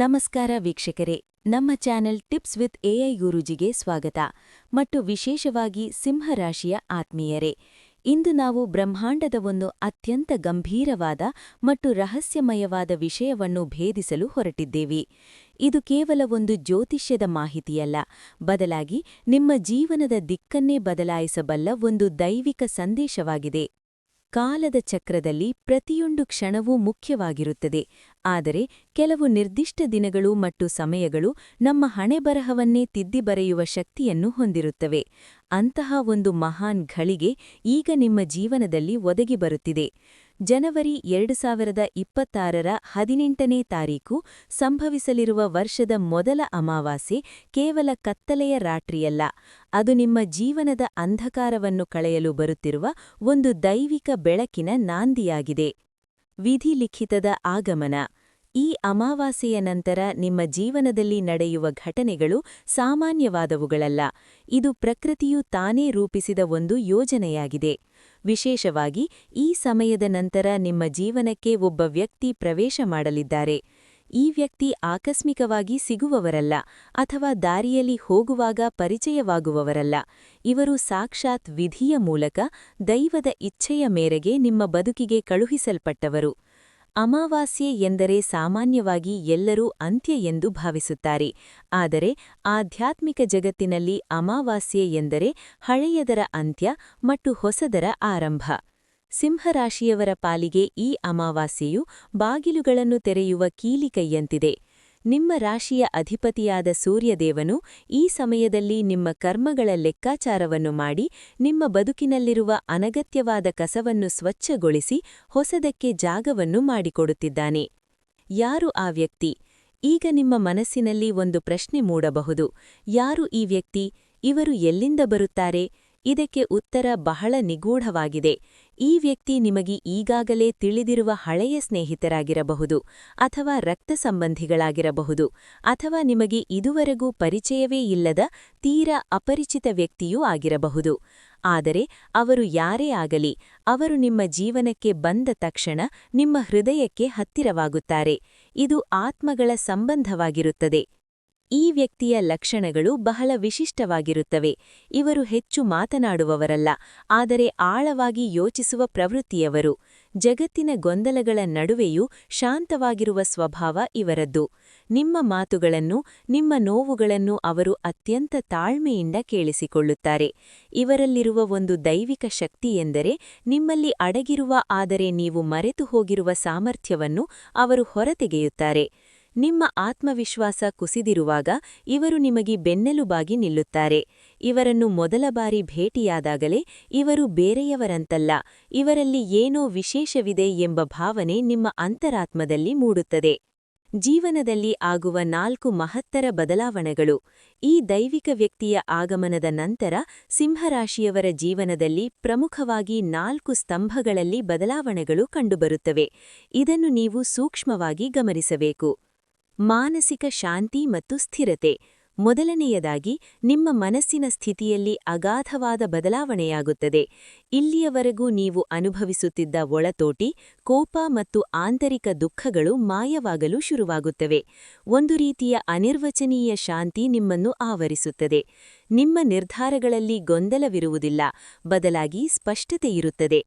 ನಮಸ್ಕಾರ ವೀಕ್ಷಕರೇ, ನಮ್ಮ ಚಾನೆಲ್ ಟಿಪ್ಸ್ ವಿತ್ ಎಐ ಗುರೂಜಿಗೆ ಸ್ವಾಗತ. ಮತ್ತು ವಿಶೇಷವಾಗಿ ಸಿಂಹರಾಶಿಯ ಆತ್ಮೀಯರೇ, ಇಂದು ನಾವು ಬ್ರಹ್ಮಾಂಡದ ಒಂದು ಅತ್ಯಂತ ಗಂಭೀರವಾದ ಮತ್ತು ರಹಸ್ಯಮಯವಾದ ವಿಷಯವನ್ನು ಭೇದಿಸಲು ಹೊರಟಿದ್ದೇವೆ. ಇದು ಕೇವಲ ಒಂದು ಜ್ಯೋತಿಷ್ಯದ ಮಾಹಿತಿಯಲ್ಲ, ಬದಲಾಗಿ ನಿಮ್ಮ ಜೀವನದ ದಿಕ್ಕನ್ನೇ ಬದಲಾಯಿಸಬಲ್ಲ ಒಂದು ದೈವಿಕ ಸಂದೇಶವಾಗಿದೆ. ಕಾಲದ ಚಕ್ರದಲ್ಲಿ ಪ್ರತಿಯೊಂದು ಕ್ಷಣವೂ ಮುಖ್ಯವಾಗಿರುತ್ತದೆ. ಆದರೆ ಕೆಲವು ನಿರ್ದಿಷ್ಟ ದಿನಗಳು ಮತ್ತು ಸಮಯಗಳು ನಮ್ಮ ಹಣೆಬರಹವನ್ನೇ ತಿದ್ದಿ ಬರೆಯುವ ಶಕ್ತಿಯನ್ನು ಹೊಂದಿರುತ್ತವೆ. ಅಂತಹ ಒಂದು ಮಹಾನ್ ಘಳಿಗೆ ಈಗ ನಿಮ್ಮ ಜೀವನದಲ್ಲಿ ಒದಗಿ ಬರುತ್ತಿದೆ. ಜನವರಿ ಎರಡು ಸಾವಿರದ ಇಪ್ಪತ್ತಾರರ ಹದಿನೆಂಟನೇ ತಾರೀಕು ಸಂಭವಿಸಲಿರುವ ವರ್ಷದ ಮೊದಲ ಅಮಾವಾಸ್ಯೆ ಕೇವಲ ಕತ್ತಲೆಯ ರಾತ್ರಿಯಲ್ಲ. ಅದು ನಿಮ್ಮ ಜೀವನದ ಅಂಧಕಾರವನ್ನು ಕಳೆಯಲು ಬರುತ್ತಿರುವ ಒಂದು ದೈವಿಕ ಬೆಳಕಿನ ನಾಂದಿಯಾಗಿದೆ. ವಿಧಿಲಿಖಿತದ ಆಗಮನ. ಈ ಅಮಾವಾಸ್ಯೆಯ ನಂತರ ನಿಮ್ಮ ಜೀವನದಲ್ಲಿ ನಡೆಯುವ ಘಟನೆಗಳು ಸಾಮಾನ್ಯವಾದವುಗಳಲ್ಲ. ಇದು ಪ್ರಕೃತಿಯು ತಾನೇ ರೂಪಿಸಿದ ಒಂದು ಯೋಜನೆಯಾಗಿದೆ. ವಿಶೇಷವಾಗಿ, ಈ ಸಮಯದ ನಂತರ ನಿಮ್ಮ ಜೀವನಕ್ಕೆ ಒಬ್ಬ ವ್ಯಕ್ತಿ ಪ್ರವೇಶ ಮಾಡಲಿದ್ದಾರೆ. ಈ ವ್ಯಕ್ತಿ ಆಕಸ್ಮಿಕವಾಗಿ ಸಿಗುವವರಲ್ಲ, ಅಥವಾ ದಾರಿಯಲ್ಲಿ ಹೋಗುವಾಗ ಪರಿಚಯವಾಗುವವರಲ್ಲ. ಇವರು ಸಾಕ್ಷಾತ್ ವಿಧಿಯ ಮೂಲಕ ದೈವದ ಇಚ್ಛೆಯ ಮೇರೆಗೆ ನಿಮ್ಮ ಬದುಕಿಗೆ ಕಳುಹಿಸಲ್ಪಟ್ಟವರು. ಅಮಾವಾಸ್ಯೆ ಎಂದರೆ ಸಾಮಾನ್ಯವಾಗಿ ಎಲ್ಲರೂ ಅಂತ್ಯ ಎಂದು ಭಾವಿಸುತ್ತಾರೆ. ಆದರೆ ಆಧ್ಯಾತ್ಮಿಕ ಜಗತ್ತಿನಲ್ಲಿ ಅಮಾವಾಸ್ಯೆ ಎಂದರೆ ಹಳೆಯದರ ಅಂತ್ಯ ಮತ್ತು ಹೊಸದರ ಆರಂಭ. ಸಿಂಹರಾಶಿಯವರ ಪಾಲಿಗೆ ಈ ಅಮಾವಾಸ್ಯೆಯು ಬಾಗಿಲುಗಳನ್ನು ತೆರೆಯುವ ಕೀಲಿಕೈಯಂತಿದೆ. ನಿಮ್ಮ ರಾಶಿಯ ಅಧಿಪತಿಯಾದ ಸೂರ್ಯದೇವನು ಈ ಸಮಯದಲ್ಲಿ ನಿಮ್ಮ ಕರ್ಮಗಳ ಲೆಕ್ಕಾಚಾರವನ್ನು ಮಾಡಿ, ನಿಮ್ಮ ಬದುಕಿನಲ್ಲಿರುವ ಅನಗತ್ಯವಾದ ಕಸವನ್ನು ಸ್ವಚ್ಛಗೊಳಿಸಿ, ಹೊಸದಕ್ಕೆ ಜಾಗವನ್ನು ಮಾಡಿಕೊಡುತ್ತಿದ್ದಾನೆ. ಯಾರು ಆ ವ್ಯಕ್ತಿ? ಈಗ ನಿಮ್ಮ ಮನಸ್ಸಿನಲ್ಲಿ ಒಂದು ಪ್ರಶ್ನೆ ಮೂಡಬಹುದು. ಯಾರು ಈ ವ್ಯಕ್ತಿ? ಇವರು ಎಲ್ಲಿಂದ ಬರುತ್ತಾರೆ? ಇದಕ್ಕೆ ಉತ್ತರ ಬಹಳ ನಿಗೂಢವಾಗಿದೆ. ಈ ವ್ಯಕ್ತಿ ನಿಮಗೆ ಈಗಾಗಲೇ ತಿಳಿದಿರುವ ಹಳೆಯ ಸ್ನೇಹಿತರಾಗಿರಬಹುದು ಅಥವಾ ರಕ್ತ ಸಂಬಂಧಿಗಳಾಗಿರಬಹುದು ಅಥವಾ ನಿಮಗೆ ಇದುವರೆಗೂ ಪರಿಚಯವೇ ಇಲ್ಲದ ತೀರಾ ಅಪರಿಚಿತ ವ್ಯಕ್ತಿಯೂ ಆಗಿರಬಹುದು. ಆದರೆ ಅವರು ಯಾರೇ ಆಗಲಿ, ಅವರು ನಿಮ್ಮ ಜೀವನಕ್ಕೆ ಬಂದ ತಕ್ಷಣ ನಿಮ್ಮ ಹೃದಯಕ್ಕೆ ಹತ್ತಿರವಾಗುತ್ತಾರೆ. ಇದು ಆತ್ಮಗಳ ಸಂಬಂಧವಾಗಿರುತ್ತದೆ. ಈ ವ್ಯಕ್ತಿಯ ಲಕ್ಷಣಗಳು ಬಹಳ ವಿಶಿಷ್ಟವಾಗಿರುತ್ತವೆ. ಇವರು ಹೆಚ್ಚು ಮಾತನಾಡುವವರಲ್ಲ, ಆದರೆ ಆಳವಾಗಿ ಯೋಚಿಸುವ ಪ್ರವೃತ್ತಿಯವರು. ಜಗತ್ತಿನ ಗೊಂದಲಗಳ ನಡುವೆಯೂ ಶಾಂತವಾಗಿರುವ ಸ್ವಭಾವ ಇವರದ್ದು. ನಿಮ್ಮ ಮಾತುಗಳನ್ನು, ನಿಮ್ಮ ನೋವುಗಳನ್ನು ಅವರು ಅತ್ಯಂತ ತಾಳ್ಮೆಯಿಂದ ಕೇಳಿಸಿಕೊಳ್ಳುತ್ತಾರೆ. ಇವರಲ್ಲಿರುವ ಒಂದು ದೈವಿಕ ಶಕ್ತಿ ಎಂದರೆ ನಿಮ್ಮಲ್ಲಿ ಅಡಗಿರುವ ಆದರೆ ನೀವು ಮರೆತು ಹೋಗಿರುವ ಸಾಮರ್ಥ್ಯವನ್ನು ಅವರು ಹೊರತೆಗೆಯುತ್ತಾರೆ. ನಿಮ್ಮ ಆತ್ಮವಿಶ್ವಾಸ ಕುಸಿದಿರುವಾಗ ಇವರು ನಿಮಗೆ ಬೆನ್ನೆಲುಬಾಗಿ ನಿಲ್ಲುತ್ತಾರೆ. ಇವರನ್ನು ಮೊದಲ ಬಾರಿ ಭೇಟಿಯಾದಾಗಲೇ ಇವರು ಬೇರೆಯವರಂತಲ್ಲ, ಇವರಲ್ಲಿ ಏನೋ ವಿಶೇಷವಿದೆ ಎಂಬ ಭಾವನೆ ನಿಮ್ಮ ಅಂತರಾತ್ಮದಲ್ಲಿ ಮೂಡುತ್ತದೆ. ಜೀವನದಲ್ಲಿ ಆಗುವ ನಾಲ್ಕು ಮಹತ್ತರ ಬದಲಾವಣೆಗಳು. ಈ ದೈವಿಕ ವ್ಯಕ್ತಿಯ ಆಗಮನದ ನಂತರ ಸಿಂಹರಾಶಿಯವರ ಜೀವನದಲ್ಲಿ ಪ್ರಮುಖವಾಗಿ ನಾಲ್ಕು ಸ್ತಂಭಗಳಲ್ಲಿ ಬದಲಾವಣೆಗಳು ಕಂಡುಬರುತ್ತವೆ. ಇದನ್ನು ನೀವು ಸೂಕ್ಷ್ಮವಾಗಿ ಗಮನಿಸಬೇಕು. ಮಾನಸಿಕ ಶಾಂತಿ ಮತ್ತು ಸ್ಥಿರತೆ. ಮೊದಲನೆಯದಾಗಿ, ನಿಮ್ಮ ಮನಸ್ಸಿನ ಸ್ಥಿತಿಯಲ್ಲಿ ಅಗಾಧವಾದ ಬದಲಾವಣೆಯಾಗುತ್ತದೆ. ಇಲ್ಲಿಯವರೆಗೂ ನೀವು ಅನುಭವಿಸುತ್ತಿದ್ದ ಒಳತೋಟಿ, ಕೋಪ ಮತ್ತು ಆಂತರಿಕ ದುಃಖಗಳು ಮಾಯವಾಗಲು ಶುರುವಾಗುತ್ತವೆ. ಒಂದು ರೀತಿಯ ಅನಿರ್ವಚನೀಯ ಶಾಂತಿ ನಿಮ್ಮನ್ನು ಆವರಿಸುತ್ತದೆ. ನಿಮ್ಮ ನಿರ್ಧಾರಗಳಲ್ಲಿ ಗೊಂದಲವಿರುವುದಿಲ್ಲ, ಬದಲಾಗಿ ಸ್ಪಷ್ಟತೆಯಿರುತ್ತದೆ.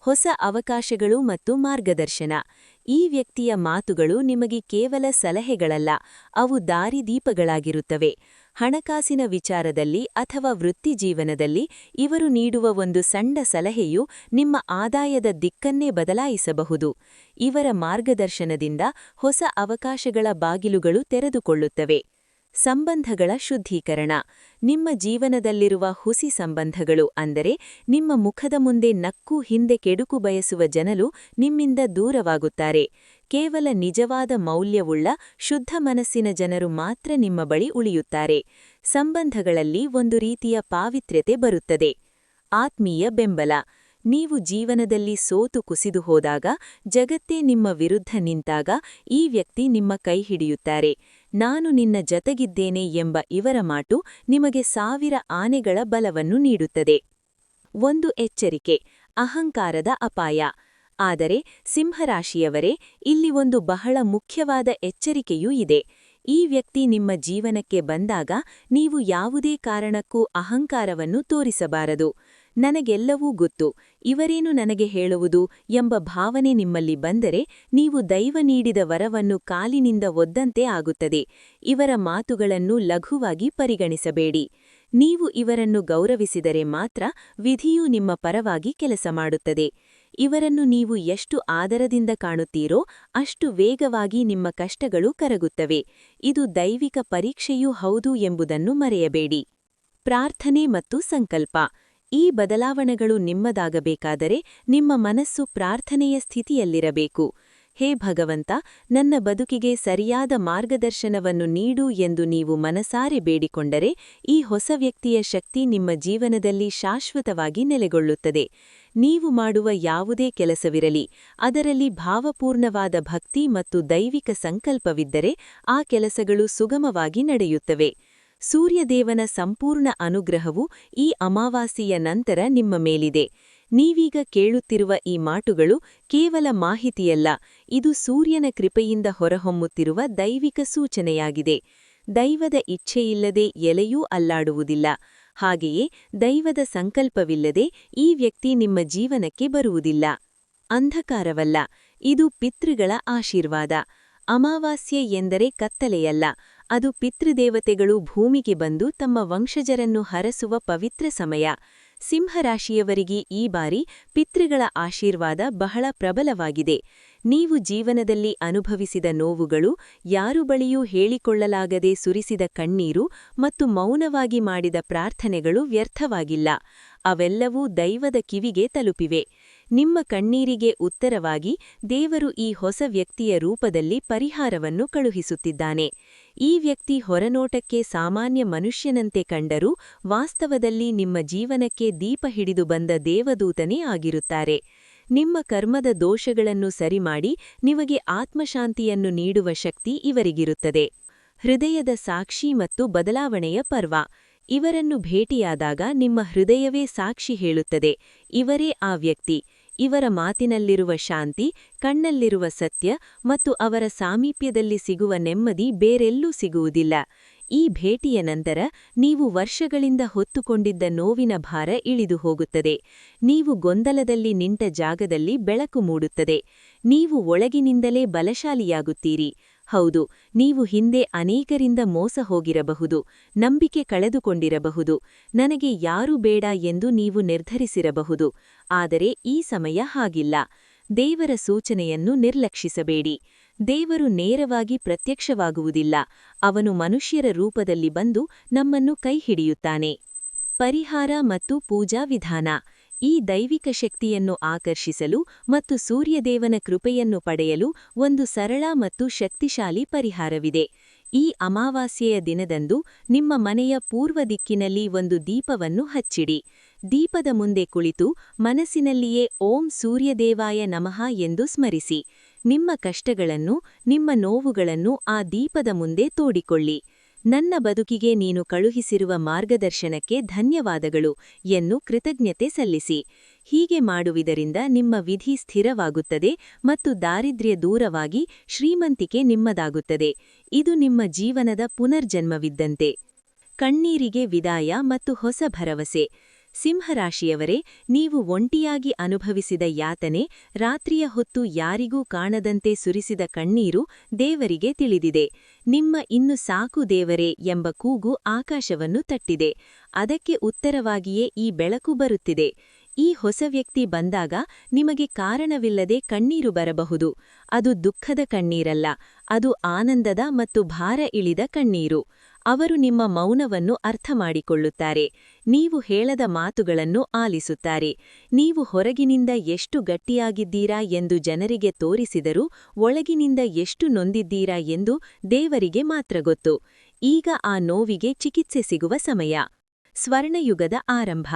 ಹೊಸ ಅವಕಾಶಗಳು ಮತ್ತು ಮಾರ್ಗದರ್ಶನ. ಈ ವ್ಯಕ್ತಿಯ ಮಾತುಗಳು ನಿಮಗೆ ಕೇವಲ ಸಲಹೆಗಳಲ್ಲ, ಅವು ದಾರಿದೀಪಗಳಾಗಿರುತ್ತವೆ. ಹಣಕಾಸಿನ ವಿಚಾರದಲ್ಲಿ ಅಥವಾ ವೃತ್ತಿಜೀವನದಲ್ಲಿ ಇವರು ನೀಡುವ ಒಂದು ಸಣ್ಣ ಸಲಹೆಯು ನಿಮ್ಮ ಆದಾಯದ ದಿಕ್ಕನ್ನೇ ಬದಲಾಯಿಸಬಹುದು. ಇವರ ಮಾರ್ಗದರ್ಶನದಿಂದ ಹೊಸ ಅವಕಾಶಗಳ ಬಾಗಿಲುಗಳು ತೆರೆದುಕೊಳ್ಳುತ್ತವೆ. ಸಂಬಂಧಗಳ ಶುದ್ಧೀಕರಣ. ನಿಮ್ಮ ಜೀವನದಲ್ಲಿರುವ ಹುಸಿ ಸಂಬಂಧಗಳು ಅಂದರೆ ನಿಮ್ಮ ಮುಖದ ಮುಂದೆ ನಕ್ಕು ಹಿಂದೆ ಕೆಡುಕು ಬಯಸುವ ಜನರು ನಿಮ್ಮಿಂದ ದೂರವಾಗುತ್ತಾರೆ. ಕೇವಲ ನಿಜವಾದ ಮೌಲ್ಯವುಳ್ಳ ಶುದ್ಧ ಮನಸ್ಸಿನ ಜನರು ಮಾತ್ರ ನಿಮ್ಮ ಬಳಿ ಉಳಿಯುತ್ತಾರೆ. ಸಂಬಂಧಗಳಲ್ಲಿ ಒಂದು ರೀತಿಯ ಪಾವಿತ್ರ್ಯತೆ ಬರುತ್ತದೆ. ಆತ್ಮೀಯ ಬೆಂಬಲ. ನೀವು ಜೀವನದಲ್ಲಿ ಸೋತು ಕುಸಿದು ಹೋದಾಗ ಜಗತ್ತೇ ನಿಮ್ಮ ವಿರುದ್ಧ ನಿಂತಾಗ ಈ ವ್ಯಕ್ತಿ ನಿಮ್ಮ ಕೈ ಹಿಡಿಯುತ್ತಾರೆ. ನಾನು ನಿನ್ನ ಜತೆಗಿದ್ದೇನೆ ಎಂಬ ಇವರ ಮಾಟು ನಿಮಗೆ ಸಾವಿರ ಆನೆಗಳ ಬಲವನ್ನು ನೀಡುತ್ತದೆ. ಒಂದು ಎಚ್ಚರಿಕೆ, ಅಹಂಕಾರದ ಅಪಾಯ. ಆದರೆ ಸಿಂಹರಾಶಿಯವರೇ, ಇಲ್ಲಿ ಒಂದು ಬಹಳ ಮುಖ್ಯವಾದ ಎಚ್ಚರಿಕೆಯೂ ಇದೆ. ಈ ವ್ಯಕ್ತಿ ನಿಮ್ಮ ಜೀವನಕ್ಕೆ ಬಂದಾಗ ನೀವು ಯಾವುದೇ ಕಾರಣಕ್ಕೂ ಅಹಂಕಾರವನ್ನು ತೋರಿಸಬಾರದು. ನನಗೆಲ್ಲವೂ ಗೊತ್ತು. ಇವರೇನು ನನಗೆ ಹೇಳುವುದು ಎಂಬ ಭಾವನೆ ನಿಮ್ಮಲ್ಲಿ ಬಂದರೆ ನೀವು ದೈವ ನೀಡಿದ ವರವನ್ನು ಕಾಲಿನಿಂದ ಒದ್ದಂತೆ ಆಗುತ್ತದೆ. ಇವರ ಮಾತುಗಳನ್ನು ಲಘುವಾಗಿ ಪರಿಗಣಿಸಬೇಡಿ. ನೀವು ಇವರನ್ನು ಗೌರವಿಸಿದರೆ ಮಾತ್ರ ವಿಧಿಯು ನಿಮ್ಮ ಪರವಾಗಿ ಕೆಲಸ ಮಾಡುತ್ತದೆ. ಇವರನ್ನು ನೀವು ಎಷ್ಟು ಆದರದಿಂದ ಕಾಣುತ್ತೀರೋ ಅಷ್ಟು ವೇಗವಾಗಿ ನಿಮ್ಮ ಕಷ್ಟಗಳು ಕರಗುತ್ತವೆ. ಇದು ದೈವಿಕ ಪರೀಕ್ಷೆಯೂ ಹೌದು ಎಂಬುದನ್ನು ಮರೆಯಬೇಡಿ. ಪ್ರಾರ್ಥನೆ ಮತ್ತು ಸಂಕಲ್ಪ. ಈ ಬದಲಾವಣೆಗಳು ನಿಮ್ಮದಾಗಬೇಕಾದರೆ ನಿಮ್ಮ ಮನಸ್ಸು ಪ್ರಾರ್ಥನೆಯ ಸ್ಥಿತಿಯಲ್ಲಿರಬೇಕು. ಹೇ ಭಗವಂತ, ನನ್ನ ಬದುಕಿಗೆ ಸರಿಯಾದ ಮಾರ್ಗದರ್ಶನವನ್ನು ನೀಡು ಎಂದು ನೀವು ಮನಸಾರೆ ಬೇಡಿಕೊಂಡರೆ ಈ ಹೊಸ ವ್ಯಕ್ತಿಯ ಶಕ್ತಿ ನಿಮ್ಮ ಜೀವನದಲ್ಲಿ ಶಾಶ್ವತವಾಗಿ ನೆಲೆಗೊಳ್ಳುತ್ತದೆ. ನೀವು ಮಾಡುವ ಯಾವುದೇ ಕೆಲಸವಿರಲಿ, ಅದರಲ್ಲಿ ಭಾವಪೂರ್ಣವಾದ ಭಕ್ತಿ ಮತ್ತು ದೈವಿಕ ಸಂಕಲ್ಪವಿದ್ದರೆ ಆ ಕೆಲಸಗಳು ಸುಗಮವಾಗಿ ನಡೆಯುತ್ತವೆ. ಸೂರ್ಯದೇವನ ಸಂಪೂರ್ಣ ಅನುಗ್ರಹವು ಈ ಅಮಾವಾಸ್ಯೆಯ ನಂತರ ನಿಮ್ಮ ಮೇಲಿದೆ. ನೀವೀಗ ಕೇಳುತ್ತಿರುವ ಈ ಮಾಟುಗಳು ಕೇವಲ ಮಾಹಿತಿಯಲ್ಲ, ಇದು ಸೂರ್ಯನ ಕೃಪೆಯಿಂದ ಹೊರಹೊಮ್ಮುತ್ತಿರುವ ದೈವಿಕ ಸೂಚನೆಯಾಗಿದೆ. ದೈವದ ಇಚ್ಛೆಯಿಲ್ಲದೆ ಎಲೆಯೂ ಅಲ್ಲಾಡುವುದಿಲ್ಲ, ಹಾಗೆಯೇ ದೈವದ ಸಂಕಲ್ಪವಿಲ್ಲದೆ ಈ ವ್ಯಕ್ತಿ ನಿಮ್ಮ ಜೀವನಕ್ಕೆ ಬರುವುದಿಲ್ಲ. ಅಂಧಕಾರವಲ್ಲ, ಇದು ಪಿತೃಗಳ ಆಶೀರ್ವಾದ. ಅಮಾವಾಸ್ಯೆ ಎಂದರೆ ಕತ್ತಲೆಯಲ್ಲ ಅದು ಪಿತೃದೇವತೆಗಳು ಭೂಮಿಗೆ ಬಂದು ತಮ್ಮ ವಂಶಜರನ್ನು ಹರಸುವ ಪವಿತ್ರ ಸಮಯ. ಸಿಂಹರಾಶಿಯವರಿಗೆ ಈ ಬಾರಿ ಪಿತೃಗಳ ಆಶೀರ್ವಾದ ಬಹಳ ಪ್ರಬಲವಾಗಿದೆ. ನೀವು ಜೀವನದಲ್ಲಿ ಅನುಭವಿಸಿದ ನೋವುಗಳು ಯಾರು ಬಳಿಯೂ ಹೇಳಿಕೊಳ್ಳಲಾಗದೆ ಸುರಿಸಿದ ಕಣ್ಣೀರು ಮತ್ತು ಮೌನವಾಗಿ ಮಾಡಿದ ಪ್ರಾರ್ಥನೆಗಳು ವ್ಯರ್ಥವಾಗಿಲ್ಲ. ಅವೆಲ್ಲವೂ ದೈವದ ಕಿವಿಗೆ ತಲುಪಿವೆ. ನಿಮ್ಮ ಕಣ್ಣೀರಿಗೆ ಉತ್ತರವಾಗಿ ದೇವರು ಈ ಹೊಸ ವ್ಯಕ್ತಿಯ ರೂಪದಲ್ಲಿ ಪರಿಹಾರವನ್ನು ಕಳುಹಿಸುತ್ತಿದ್ದಾನೆ. ಈ ವ್ಯಕ್ತಿ ಹೊರನೋಟಕ್ಕೆ ಸಾಮಾನ್ಯ ಮನುಷ್ಯನಂತೆ ಕಂಡರೂ ವಾಸ್ತವದಲ್ಲಿ ನಿಮ್ಮ ಜೀವನಕ್ಕೆ ದೀಪ ಹಿಡಿದು ಬಂದ ದೇವದೂತನೇ ಆಗಿರುತ್ತಾರೆ. ನಿಮ್ಮ ಕರ್ಮದ ದೋಷಗಳನ್ನು ಸರಿಮಾಡಿ ನಿಮಗೆ ಆತ್ಮಶಾಂತಿಯನ್ನು ನೀಡುವ ಶಕ್ತಿ ಇವರಿಗಿರುತ್ತದೆ. ಹೃದಯದ ಸಾಕ್ಷಿ ಮತ್ತು ಬದಲಾವಣೆಯ ಪರ್ವ. ಇವರನ್ನು ಭೇಟಿಯಾದಾಗ ನಿಮ್ಮ ಹೃದಯವೇ ಸಾಕ್ಷಿ ಹೇಳುತ್ತದೆ. ಇವರೇ ಆ ವ್ಯಕ್ತಿ. ಇವರ ಮಾತಿನಲ್ಲಿರುವ ಶಾಂತಿ, ಕಣ್ಣಲ್ಲಿರುವ ಸತ್ಯ ಮತ್ತು ಅವರ ಸಾಮೀಪ್ಯದಲ್ಲಿ ಸಿಗುವ ನೆಮ್ಮದಿ ಬೇರೆಲ್ಲೂ ಸಿಗುವುದಿಲ್ಲ. ಈ ಭೇಟಿಯ ನಂತರ ನೀವು ವರ್ಷಗಳಿಂದ ಹೊತ್ತುಕೊಂಡಿದ್ದ ನೋವಿನ ಭಾರ ಇಳಿದು ಹೋಗುತ್ತದೆ. ನೀವು ಗೊಂದಲದಲ್ಲಿ ನಿಂತ ಜಾಗದಲ್ಲಿ ಬೆಳಕು ಮೂಡುತ್ತದೆ. ನೀವು ಒಳಗಿನಿಂದಲೇ ಬಲಶಾಲಿಯಾಗುತ್ತೀರಿ. ಹೌದು, ನೀವು ಹಿಂದೆ ಅನೇಕರಿಂದ ಮೋಸ ಹೋಗಿರಬಹುದು, ನಂಬಿಕೆ ಕಳೆದುಕೊಂಡಿರಬಹುದು, ನನಗೆ ಯಾರು ಬೇಡ ಎಂದು ನೀವು ನಿರ್ಧರಿಸಿರಬಹುದು, ಆದರೆ ಈ ಸಮಯ ಹಾಗಿಲ್ಲ. ದೇವರ ಸೂಚನೆಯನ್ನು ನಿರ್ಲಕ್ಷಿಸಬೇಡಿ. ದೇವರು ನೇರವಾಗಿ ಪ್ರತ್ಯಕ್ಷವಾಗುವುದಿಲ್ಲ, ಅವನು ಮನುಷ್ಯರ ರೂಪದಲ್ಲಿ ಬಂದು ನಮ್ಮನ್ನು ಕೈಹಿಡಿಯುತ್ತಾನೆ. ಪರಿಹಾರ ಮತ್ತು ಪೂಜಾ ವಿಧಾನ. ಈ ದೈವಿಕ ಶಕ್ತಿಯನ್ನು ಆಕರ್ಷಿಸಲು ಮತ್ತು ಸೂರ್ಯದೇವನ ಕೃಪೆಯನ್ನು ಪಡೆಯಲು ಒಂದು ಸರಳ ಮತ್ತು ಶಕ್ತಿಶಾಲಿ ಪರಿಹಾರವಿದೆ. ಈ ಅಮಾವಾಸ್ಯೆಯ ದಿನದಂದು ನಿಮ್ಮ ಮನೆಯ ಪೂರ್ವ ದಿಕ್ಕಿನಲ್ಲಿ ಒಂದು ದೀಪವನ್ನು ಹಚ್ಚಿಡಿ. ದೀಪದ ಮುಂದೆ ಕುಳಿತು ಮನಸ್ಸಿನಲ್ಲಿಯೇ ಓಂ ಸೂರ್ಯದೇವಾಯ ನಮಃ ಎಂದು ಸ್ಮರಿಸಿ. ನಿಮ್ಮ ಕಷ್ಟಗಳನ್ನು, ನಿಮ್ಮ ನೋವುಗಳನ್ನು ಆ ದೀಪದ ಮುಂದೆ ತೋಡಿಕೊಳ್ಳಿ. ನನ್ನ ಬದುಕಿಗೆ ನೀನು ಕಳುಹಿಸಿರುವ ಮಾರ್ಗದರ್ಶನಕ್ಕೆ ಧನ್ಯವಾದಗಳು ಎನ್ನು ಕೃತಜ್ಞತೆ ಸಲ್ಲಿಸಿ. ಹೀಗೆ ಮಾಡುವುದರಿಂದ ನಿಮ್ಮ ವಿಧಿ ಸ್ಥಿರವಾಗುತ್ತದೆ ಮತ್ತು ದಾರಿದ್ರ್ಯ ದೂರವಾಗಿ ಶ್ರೀಮಂತಿಕೆ ನಿಮ್ಮದಾಗುತ್ತದೆ. ಇದು ನಿಮ್ಮ ಜೀವನದ ಪುನರ್ಜನ್ಮವಿದ್ದಂತೆ. ಕಣ್ಣೀರಿಗೆ ವಿದಾಯ ಮತ್ತು ಹೊಸ ಭರವಸೆ. ಸಿಂಹರಾಶಿಯವರೇ, ನೀವು ಒಂಟಿಯಾಗಿ ಅನುಭವಿಸಿದ ಯಾತನೆ, ರಾತ್ರಿಯ ಹೊತ್ತು ಯಾರಿಗೂ ಕಾಣದಂತೆ ಸುರಿಸಿದ ಕಣ್ಣೀರು ದೇವರಿಗೆ ತಿಳಿದಿದೆ. ನಿಮ್ಮ ಇನ್ನು ಸಾಕು ದೇವರೇ ಎಂಬ ಕೂಗು ಆಕಾಶವನ್ನು ತಟ್ಟಿದೆ. ಅದಕ್ಕೆ ಉತ್ತರವಾಗಿಯೇ ಈ ಬೆಳಕು ಬರುತ್ತಿದೆ. ಈ ಹೊಸ ವ್ಯಕ್ತಿ ಬಂದಾಗ ನಿಮಗೆ ಕಾರಣವಿಲ್ಲದೆ ಕಣ್ಣೀರು ಬರಬಹುದು. ಅದು ದುಃಖದ ಕಣ್ಣೀರಲ್ಲ, ಅದು ಆನಂದದ ಮತ್ತು ಭಾರ ಇಳಿದ ಕಣ್ಣೀರು. ಅವರು ನಿಮ್ಮ ಮೌನವನ್ನು ಅರ್ಥ ಮಾಡಿಕೊಳ್ಳುತ್ತಾರೆ ನೀವು ಹೇಳದ ಮಾತುಗಳನ್ನು ಆಲಿಸುತ್ತಾರೆ. ನೀವು ಹೊರಗಿನಿಂದ ಎಷ್ಟು ಗಟ್ಟಿಯಾಗಿದ್ದೀರಾ ಎಂದು ಜನರಿಗೆ ತೋರಿಸಿದರೂ ಒಳಗಿನಿಂದ ಎಷ್ಟು ನೊಂದಿದ್ದೀರಾ ಎಂದು ದೇವರಿಗೆ ಮಾತ್ರ ಗೊತ್ತು. ಈಗ ಆ ನೋವಿಗೆ ಚಿಕಿತ್ಸೆ ಸಿಗುವ ಸಮಯ. ಸ್ವರ್ಣಯುಗದ ಆರಂಭ.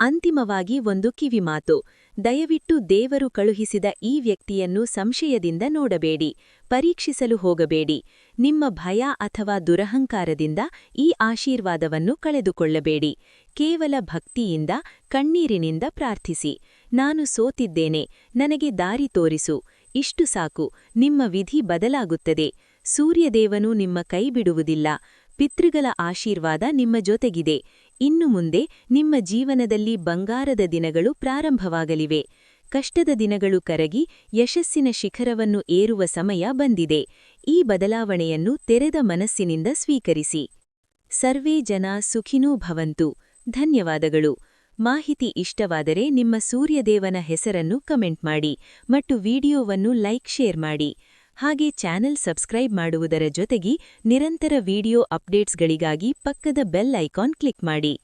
ಅಂತಿಮವಾಗಿ ಒಂದು ಕಿವಿಮಾತು ದಯವಿಟ್ಟು ದೇವರು ಕಳುಹಿಸಿದ ಈ ವ್ಯಕ್ತಿಯನ್ನು ಸಂಶಯದಿಂದ ನೋಡಬೇಡಿ. ಪರೀಕ್ಷಿಸಲು ಹೋಗಬೇಡಿ. ನಿಮ್ಮ ಭಯ ಅಥವಾ ದುರಹಂಕಾರದಿಂದ ಈ ಆಶೀರ್ವಾದವನ್ನು ಕಳೆದುಕೊಳ್ಳಬೇಡಿ. ಕೇವಲ ಭಕ್ತಿಯಿಂದ, ಕಣ್ಣೀರಿನಿಂದ ಪ್ರಾರ್ಥಿಸಿ. ನಾನು ಸೋತಿದ್ದೇನೆ, ನನಗೆ ದಾರಿ ತೋರಿಸು. ಇಷ್ಟು ಸಾಕು, ನಿಮ್ಮ ವಿಧಿ ಬದಲಾಗುತ್ತದೆ. ಸೂರ್ಯದೇವನು ನಿಮ್ಮ ಕೈ ಬಿಡುವುದಿಲ್ಲ. ಪಿತೃಗಳ ಆಶೀರ್ವಾದ ನಿಮ್ಮ ಜೊತೆಗಿದೆ. ಇನ್ನು ಮುಂದೆ ನಿಮ್ಮ ಜೀವನದಲ್ಲಿ ಬಂಗಾರದ ದಿನಗಳು ಪ್ರಾರಂಭವಾಗಲಿವೆ. ಕಷ್ಟದ ದಿನಗಳು ಕರಗಿ ಯಶಸ್ಸಿನ ಶಿಖರವನ್ನು ಏರುವ ಸಮಯ ಬಂದಿದೆ. ಈ ಬದಲಾವಣೆಯನ್ನು ತೆರೆದ ಮನಸ್ಸಿನಿಂದ ಸ್ವೀಕರಿಸಿ. ಸರ್ವೇ ಜನ ಸುಖಿನೂ ಭವಂತು. ಧನ್ಯವಾದಗಳು. ಮಾಹಿತಿ ಇಷ್ಟವಾದರೆ ನಿಮ್ಮ ಸೂರ್ಯದೇವನ ಹೆಸರನ್ನು ಕಮೆಂಟ್ ಮಾಡಿ ಮತ್ತು ವಿಡಿಯೋವನ್ನು ಲೈಕ್, ಶೇರ್ ಮಾಡಿ. ಹಾಗೆ ಚಾನೆಲ್ ಸಬ್ಸ್ಕ್ರೈಬ್ ಮಾಡುವುದರ ಜೊತೆಗೆ ನಿರಂತರ ವಿಡಿಯೋ ಅಪ್ಡೇಟ್ಸ್ಗಳಿಗಾಗಿ ಪಕ್ಕದ ಬೆಲ್ ಐಕಾನ್ ಕ್ಲಿಕ್ ಮಾಡಿ.